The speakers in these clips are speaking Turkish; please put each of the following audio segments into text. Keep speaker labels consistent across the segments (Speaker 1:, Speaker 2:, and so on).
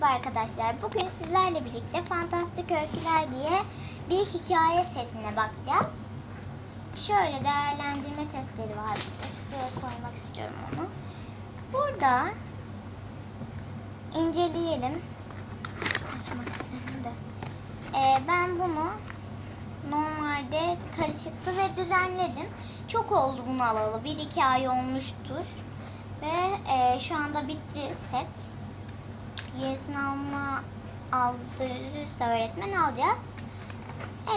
Speaker 1: Merhaba arkadaşlar. Bugün sizlerle birlikte Fantastik Öyküler diye bir hikaye setine bakacağız. Şöyle değerlendirme testleri var. Şuraya koymak istiyorum onu. Burada inceleyelim. Açmak istedim de. Ee, ben bunu normalde karışıktı ve düzenledim. Çok oldu bunu alalı. Bir iki ay olmuştur. Ve e, şu anda bitti set yenisini alma aldırırsa öğretmen alacağız.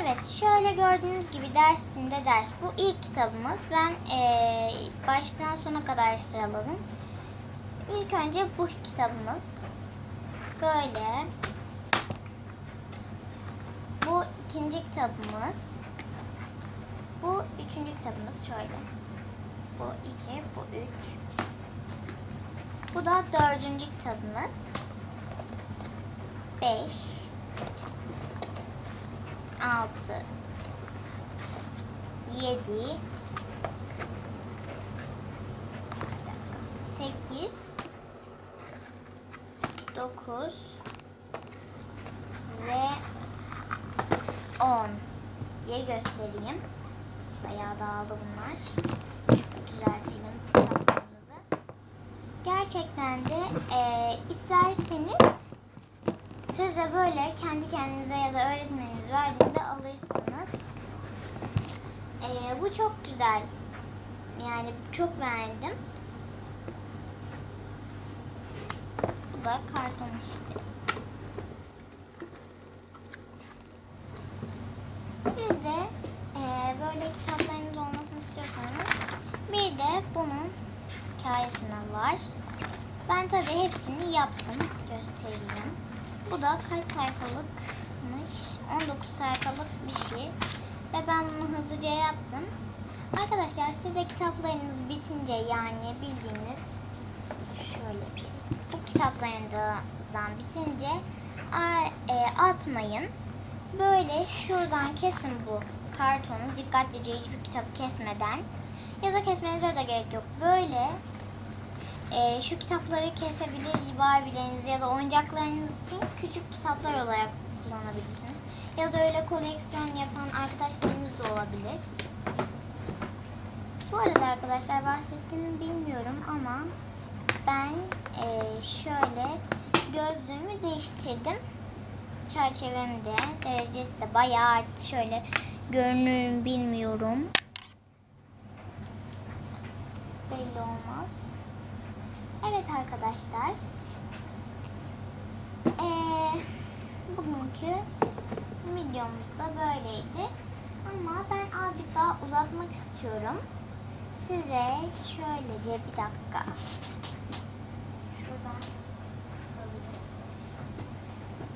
Speaker 1: Evet şöyle gördüğünüz gibi dersinde ders. Bu ilk kitabımız. Ben eee, baştan sona kadar sıraladım. İlk önce bu kitabımız. Böyle. Bu ikinci kitabımız. Bu üçüncü kitabımız şöyle. Bu iki, bu üç. Bu da dördüncü kitabımız. 5 6 7 8 9 ve 10 diye göstereyim. Bayağı dağıldı bunlar. Düzeltelim kitaplarımızı. Gerçekten de e, isterseniz siz de böyle kendi kendinize ya da öğretmeniniz verdiğinde alırsınız. Ee, bu çok güzel. Yani çok beğendim. Bu da karton işte. Siz de e, böyle kitaplarınız olmasını istiyorsanız bir de bunun hikayesine var. Ben tabii hepsini yaptım. Göstereyim. Bu da kaç sayfalıkmış? 19 sayfalık bir şey. Ve ben bunu hızlıca yaptım. Arkadaşlar siz de kitaplarınız bitince yani bildiğiniz şöyle bir şey. Bu kitaplarınızdan bitince e, atmayın. Böyle şuradan kesin bu kartonu dikkatlice hiçbir kitap kesmeden ya da kesmenize de gerek yok. Böyle e, şu kitapları kesebilir Barbie'leriniz ya da oyuncaklarınız için küçük kitaplar olarak kullanabilirsiniz. Ya da öyle koleksiyon yapan arkadaşlarımız da olabilir. Bu arada arkadaşlar bahsettiğimi bilmiyorum ama ben e, şöyle gözlüğümü değiştirdim. Çerçevem de derecesi de bayağı arttı. Şöyle görünür bilmiyorum. Arkadaşlar. Ee, bugünkü videomuz da böyleydi. Ama ben azıcık daha uzatmak istiyorum. Size şöylece bir dakika. Şuradan.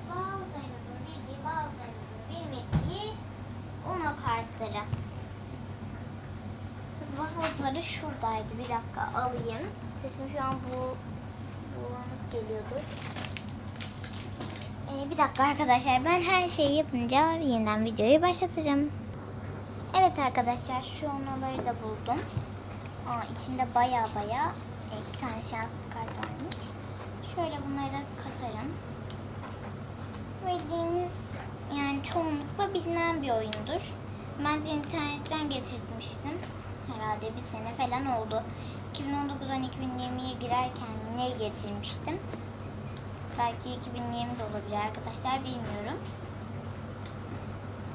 Speaker 1: Bazılarınızın bildiği, bazılarınızın bilmediği Uno kartları. Bazıları şuradaydı. Bir dakika alayım. Sesim şu an bu bulanık geliyordur. Ee, bir dakika arkadaşlar. Ben her şeyi yapınca yeniden videoyu başlatacağım. Evet arkadaşlar şu onaları da buldum. Aa, içinde baya baya e, iki tane şanslı kart varmış. Şöyle bunları da katarım. Bildiğiniz yani çoğunlukla bilinen bir oyundur. Ben de internetten getirmiştim. Herhalde bir sene falan oldu. 2019'dan 2020'ye girerken ne getirmiştim. Belki 2020 de olabilir arkadaşlar bilmiyorum.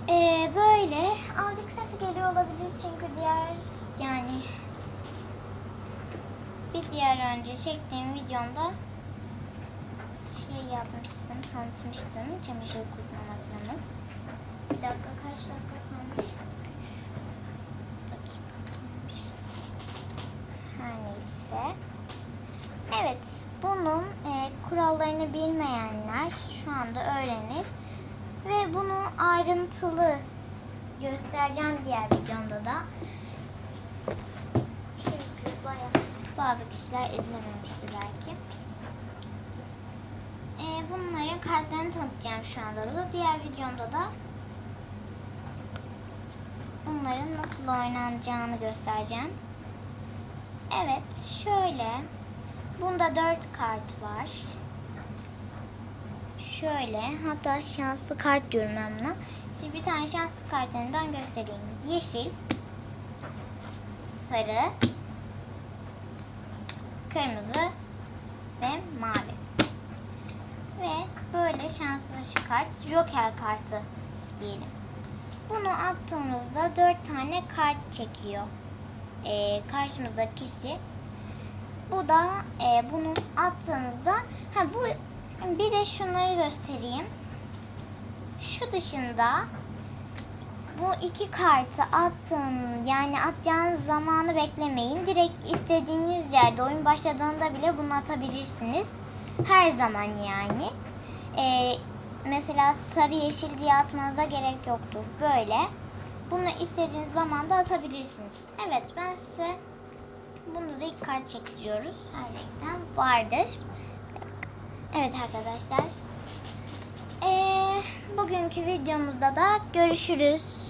Speaker 1: Ee, böyle azıcık sesi geliyor olabilir çünkü diğer yani bir diğer önce çektiğim videomda şey yapmıştım, tanıtmıştım. Çamaşır kurutma makinemiz. Bir dakika kaç dakika kalmış? 3 dakika kalmış. Her neyse. Evet, bunun e, kurallarını bilmeyenler şu anda öğrenir. Ve bunu ayrıntılı göstereceğim diğer videomda da. Çünkü bayağı bazı kişiler izlememiştir belki. E, bunların kartlarını tanıtacağım şu anda da. Diğer videomda da bunların nasıl oynanacağını göstereceğim. Evet, şöyle. Bunda dört kart var. Şöyle hatta şanslı kart diyorum ben buna. Şimdi bir tane şanslı kartlarından göstereyim. Yeşil, sarı, kırmızı ve mavi. Ve böyle şanslı kart, joker kartı diyelim. Bunu attığımızda dört tane kart çekiyor. Ee, karşımızdaki kişi. Bu da e, bunu attığınızda ha bu bir de şunları göstereyim. Şu dışında bu iki kartı attığın yani atacağınız zamanı beklemeyin. Direkt istediğiniz yerde oyun başladığında bile bunu atabilirsiniz. Her zaman yani. Ee, mesela sarı yeşil diye atmanıza gerek yoktur. Böyle. Bunu istediğiniz zaman da atabilirsiniz. Evet ben size bunu da ilk kart çektiriyoruz. Her renkten vardır. Evet arkadaşlar. Ee, bugünkü videomuzda da görüşürüz.